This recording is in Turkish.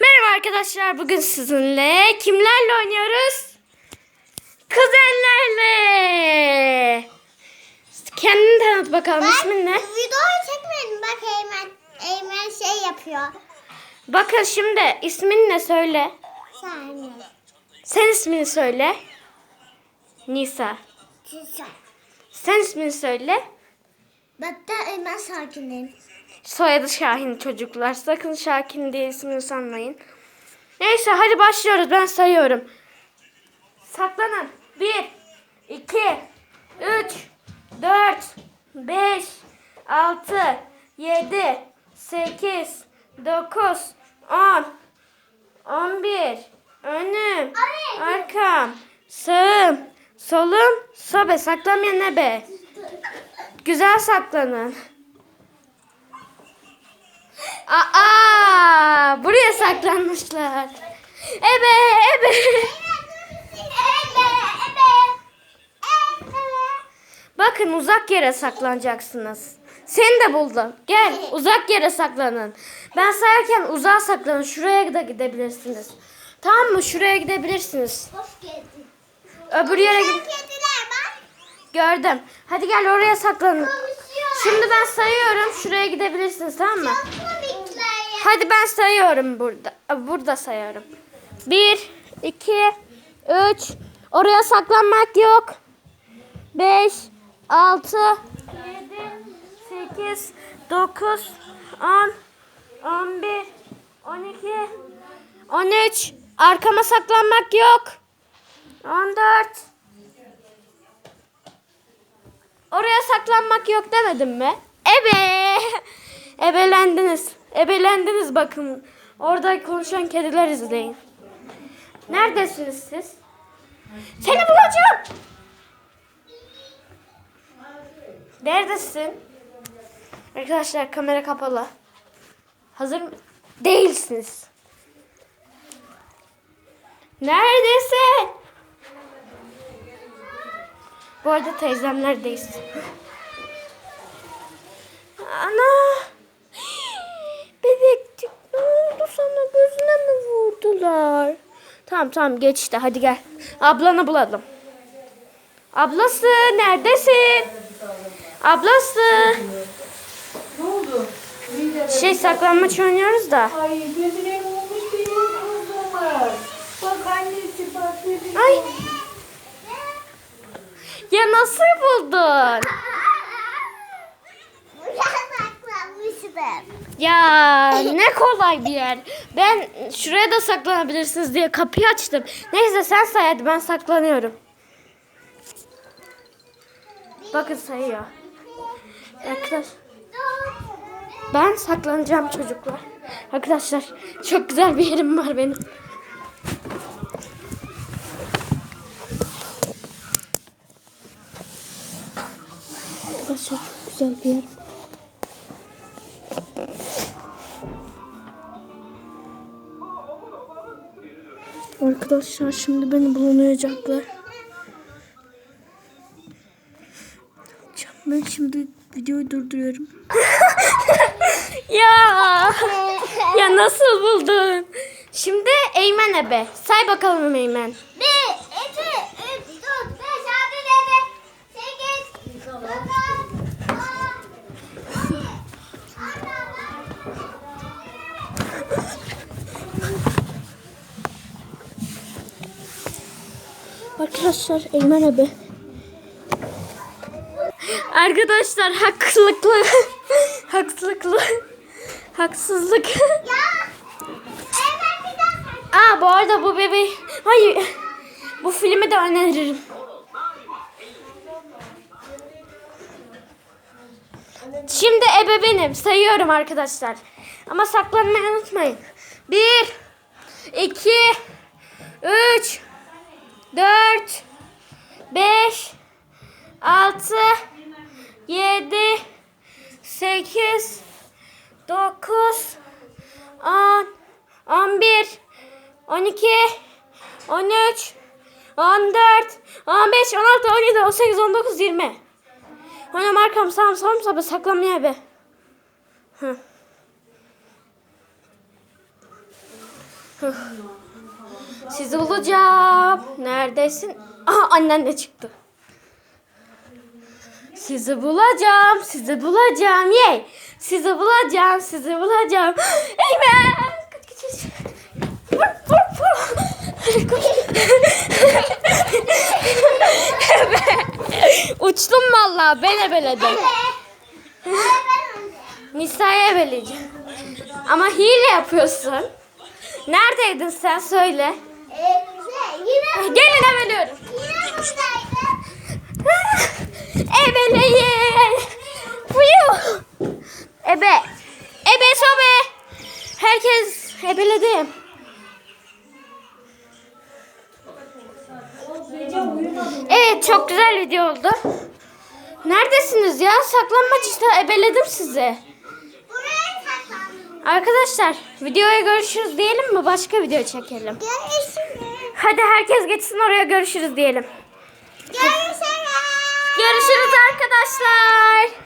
Merhaba arkadaşlar. Bugün sizinle kimlerle oynuyoruz? Kuzenlerle. Kendini tanıt bakalım. İsmin ne? Videoyu çekmedim. Bak Eymen, Eymen şey yapıyor. Bakın şimdi ismin ne söyle. Saniye. Sen ismini söyle. Nisa. Güzel. Sen ismini söyle. Bak da Eymen sakinim. Soyadı Şahin çocuklar. Sakın Şahin diye ismini sanmayın. Neyse hadi başlıyoruz. Ben sayıyorum. Saklanın. 1, 2, 3, 4, 5, 6, 7, 8, 9, 10, 11, önüm, arkam, sağım, solum, sobe. Saklanmayan ne be? Güzel saklanın. Aa, buraya saklanmışlar. Ebe, ebe. Bakın uzak yere saklanacaksınız. Seni de buldum. Gel uzak yere saklanın. Ben sayarken uzağa saklanın. Şuraya da gidebilirsiniz. Tamam mı? Şuraya gidebilirsiniz. Öbür yere bak. Gördüm. Hadi gel oraya saklanın. Şimdi ben sayıyorum. Şuraya gidebilirsiniz tamam mı? Hadi ben sayıyorum burada. Burada sayıyorum. 1, 2, 3. Oraya saklanmak yok. 5, 6, 7, 8, 9, 10, 11, 12, 13. Arkama saklanmak yok. 14. Oraya saklanmak yok demedim mi? Ebe! Ebelendiniz. Ebelendiniz bakın. Orada konuşan kediler izleyin. Neredesiniz siz? Seni bulacağım. Neredesin? Arkadaşlar kamera kapalı. Hazır mı? Değilsiniz. Neredesin? Bu arada teyzemlerdeyiz. Ana! Bebekcik ne oldu sana gözüne mi vurdular? Tamam tamam geçti hadi gel. Ablanı bulalım. Ablası neredesin? Ablası. Ne oldu? Şey saklanmaç oynuyoruz da. Ay gözüne vurmuş benim var. Bak annesi bak gözüne Ay. Ya nasıl buldun? Ya ne kolay bir yer. Ben şuraya da saklanabilirsiniz diye kapıyı açtım. Neyse sen say hadi ben saklanıyorum. Bakın sayıyor. Arkadaşlar ben saklanacağım çocuklar. Arkadaşlar çok güzel bir yerim var benim. Arkadaşlar çok güzel bir yer. Arkadaşlar şimdi beni bulamayacaklar. Ben şimdi videoyu durduruyorum. ya ya nasıl buldun? Şimdi Eymen ebe. Say bakalım Eymen. Arkadaşlar Eymen ebe. Arkadaşlar haklılıklı haksızlıklı haksızlık. Ya, bir Aa bu arada bu bebeği hayır bu filmi de öneririm. Şimdi ebe benim. Sayıyorum arkadaşlar. Ama saklanmayı unutmayın. 1 2 3 4 5 6 7 8 9 10 11 12 13 14 15 16 17 18 19 20 Önüm arkam sağım solum sobe saklanmaya be. Hı. Sizi bulacağım. Neredesin? Aha annen de çıktı. Sizi bulacağım, sizi bulacağım. Yey. Sizi bulacağım, sizi bulacağım. Eyvah! Kaç, kaç, kaç. Vur, vur, vur. Uçtum vallahi ben ebeledim. Nisa'ya ebeleyeceğim. Ama hile yapıyorsun. Neredeydin sen söyle. Gelin buradaydı. Ebeleyin. Fuyu. Ebe. Ebe sobe. Herkes uyumadım. Evet çok güzel video oldu. Neredesiniz ya? Saklanmaç işte ebeledim sizi. Arkadaşlar videoya görüşürüz diyelim mi? Başka video çekelim. Görüşürüz. Hadi herkes geçsin oraya görüşürüz diyelim. Görüşürüz. Görüşürüz arkadaşlar.